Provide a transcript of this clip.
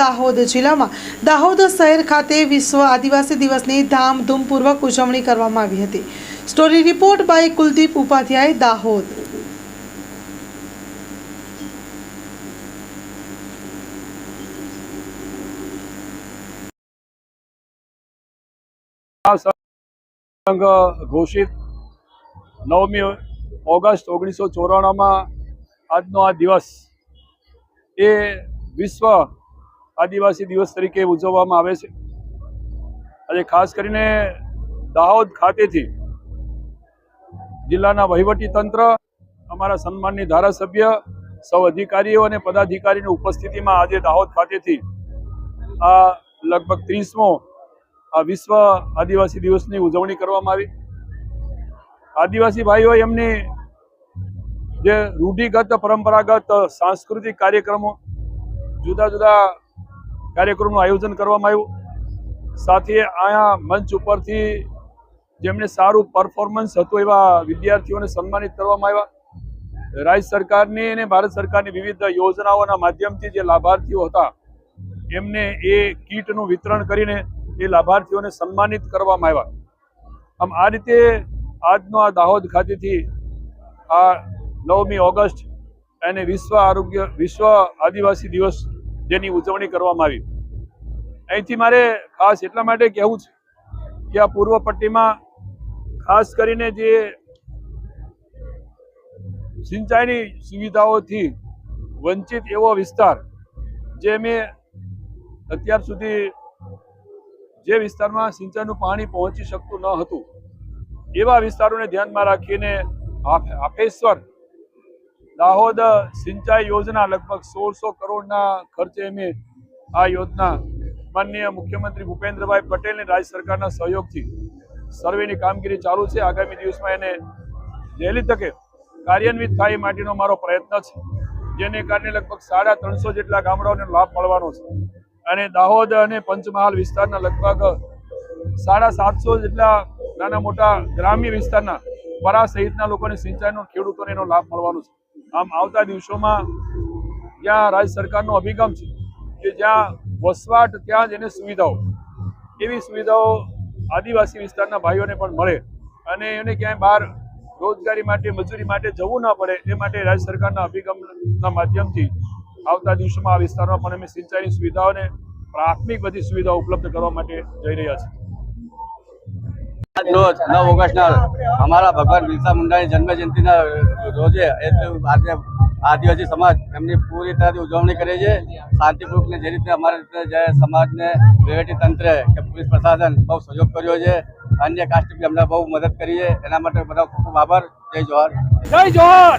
દાહોદ જિલ્લામાં. દાહોદ શહેર ખાતે વિશ્વ આદિવાસી દિવસની ધામધૂમપૂર્વક ઉજવણી કરવામાં આવી હતી. Story report by Kuldeep Upadhyay, Dahod. ઘોષિત નવમી ઓગસ્ટ ઓગણીસો ચોરાણુંમાં આજનો આ દિવસ. એ વિશ્વ આદિવાસી દિવસ તરીકે ઉજવવામાં આવે છે. આજે ખાસ કરીને દાહોદ ખાતેથી જિલ્લાના વહીવટી તંત્ર, અમારા સન્માનની ધારાસભ્ય, સૌ અધિકારીઓ અને પદાધિકારીની ઉપસ્થિતિમાં આજે દાહોદ ખાતેથી આ લગભગ ત્રીસમો આ વિશ્વ આદિવાસી દિવસની ઉજવણી કરવામાં આવી. આદિવાસી ભાઈઓ, એમની જે રૂઢિગત, પરંપરાગત, સાંસ્કૃતિક કાર્યક્રમો, જુદા જુદા કાર્યક્રમનું આયોજન કરવામાં આવ્યું. સાથે અહીંયા મંચ ઉપરથી જેમને સારું પરફોર્મન્સ હતું એવા વિદ્યાર્થીઓને સન્માનિત કરવામાં આવ્યા. રાજ્ય સરકારની અને ભારત સરકારની વિવિધ યોજનાઓના માધ્યમથી જે લાભાર્થીઓ હતા, એમને એ કીટનું વિતરણ કરીને એ લાભાર્થીઓને સન્માનિત કરવામાં આવ્યા. આમ આ રીતે આજનો આ દાહોદ ખાતેથી આ નવમી ઓગસ્ટ અને વિશ્વ આરોગ્ય, વિશ્વ આદિવાસી દિવસ જેની ઉજવણી કરવામાં આવી. અહીંથી મારે ખાસ એટલા માટે કહેવું છે કે આ પૂર્વ પટ્ટીમાં ખાસ કરીને જે સિંચાઈની સુવિધાઓથી વંચિત એવો વિસ્તાર જે મેં અત્યાર સુધી જે વિસ્તારમાં સિંચાઈનું પાણી પહોંચી શકતું ન હતું, એવા વિસ્તારોને ધ્યાનમાં રાખીને આફ- આફેશ્વર દાહોદ સિંચાઈ યોજના લગભગ સોળસો કરોડના ખર્ચે અમે આ યોજના માનનીય મુખ્યમંત્રી ભૂપેન્દ્રભાઈ પટેલને રાજ્ય સરકારના સહયોગથી સર્વેની કામગીરી ચાલુ છે. આગામી દિવસમાં એને વહેલી તકે કાર્યાન્વિત થાય માટેનો મારો પ્રયત્ન છે. જેને કારણે લગભગ સાડા ત્રણસો જેટલા ગામડાઓને લાભ મળવાનો છે. અને દાહોદ અને પંચમહાલ વિસ્તારના લગભગ સાડા સાતસો જેટલા નાના મોટા ગ્રામ્ય વિસ્તારના પરા સહિતના લોકોને સિંચાઈનો ખેડૂતોને એનો લાભ મળવાનો છે. આમ આવતા દિવસોમાં જ્યાં રાજ્ય સરકારનો અભિગમ છે કે જ્યાં વસવાટ ત્યાં જ એને સુવિધાઓ, એવી સુવિધાઓ આદિવાસી વિસ્તારના ભાઈઓને પણ મળે અને એને ક્યાંય બહાર રોજગારી માટે, મજૂરી માટે જવું ના પડે, એ માટે રાજ્ય સરકારના અભિગમના માધ્યમથી આવતા દિવસોમાં આ વિસ્તારમાં પણ અમે સિંચાઈની સુવિધાઓને પ્રાથમિક બધી સુવિધાઓ ઉપલબ્ધ કરવા માટે જઈ રહ્યા છીએ. રોજ નવ ઓગસ્ટના અમારા ભગવાન બિરસા મુંડાની જન્મજયંતિના રોજે એટલે આજે આદિવાસી સમાજ એમની પૂરી તરહથી ઉજવણી કરે છે. શાંતિપૂર્વક જે રીતે અમારા રીતે જે સમાજને વહીવટી તંત્રે કે પોલીસ પ્રશાસન બહુ સહયોગ કર્યો છે. અન્ય કાસ્ટ અમને બહુ મદદ કરી છે. એના માટે બધા ખૂબ ખૂબ આભાર. જય જોહાર. જય જોહર!